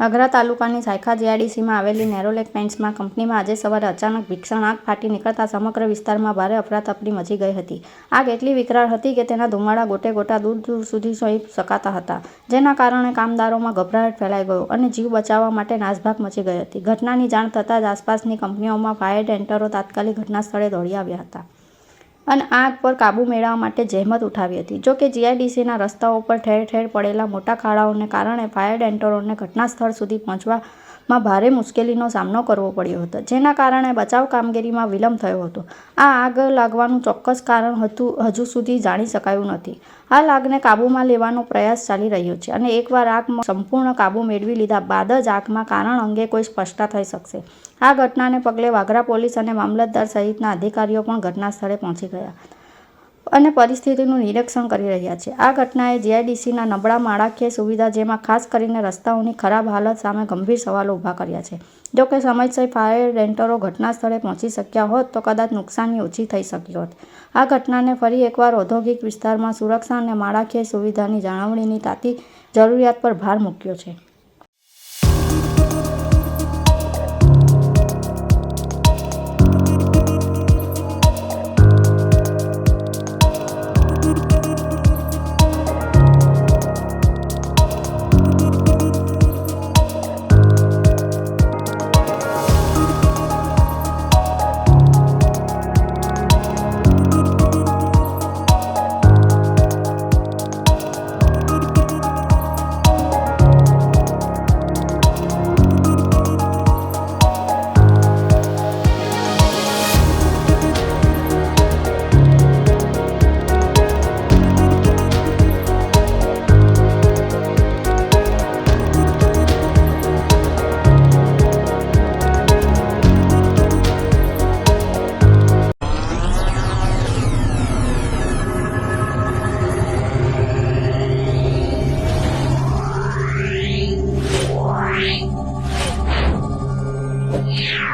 વાગરા તાલુકાની સાયખા જીઆઈડીસીમાં આવેલી નેરોલેક પેન્ટ્સમાં કંપનીમાં આજે સવારે અચાનક ભીક્ષણ આગ ફાટી નીકળતા સમગ્ર વિસ્તારમાં ભારે અફરાતફરી મચી ગઈ હતી. આગ એટલી વિકરાળ હતી કે તેના ધુમાડા ગોટે ગોટા દૂર દૂર સુધી સહી શકાતા હતા, જેના કારણે કામદારોમાં ગભરાટ ફેલાઈ ગયો અને જીવ બચાવવા માટે નાસભાગ મચી ગઈ હતી. ઘટનાની જાણ થતાં જ આસપાસની કંપનીઓમાં ફાયર ટેન્ડરો તાત્કાલિક ઘટના સ્થળે દોડી આવ્યા હતા. અને આગ પર કાબૂ મેળવવા માટે જહેમત ઉઠાવી હતી. જો કે જીઆઈડીસીના રસ્તાઓ પર ઠેર ઠેર પડેલા મોટા ખાડાઓને કારણે ફાયર ડેન્ટરોને ઘટના સ્થળ સુધી પહોંચવામાં ભારે મુશ્કેલીનો સામનો કરવો પડ્યો હતો, જેના કારણે બચાવ કામગીરીમાં વિલંબ થયો હતો. આ આગ લાગવાનું ચોક્કસ કારણ હતું, હજુ સુધી જાણી શકાયું નથી. હાલ આગને કાબૂમાં લેવાનો પ્રયાસ ચાલી રહ્યો છે અને એકવાર આગ સંપૂર્ણ કાબૂ મેળવી લીધા બાદ જ આગમાં કારણ અંગે કોઈ સ્પષ્ટતા થઈ શકશે. આ ઘટનાને પગલે વાગરા પોલીસ અને મામલતદાર સહિતના અધિકારીઓ પણ ઘટના સ્થળે પહોંચી ગયા. અને પરિસ્થિતિનું નિરીક્ષણ કરી રહ્યા છે. આ ઘટનાએ જીઆઈડીસીના નબળા માળખાકીય સુવિધા જેમાં ખાસ કરીને રસ્તાઓની ખરાબ હાલત સામે ગંભીર સવાલો ઊભા કર્યા છે. જો કે સમયસર ફાયર રેન્ટરો ઘટના સ્થળે પહોંચી શક્યા હોત તો કદાચ નુકસાની ઓછી થઈ શકી હોત. આ ઘટનાને ફરી એકવાર ઔદ્યોગિક વિસ્તારમાં સુરક્ષા અને માળખાકીય સુવિધાની જાળવણીની તાતી જરૂરિયાત પર ભાર મૂક્યો છે. Yeah.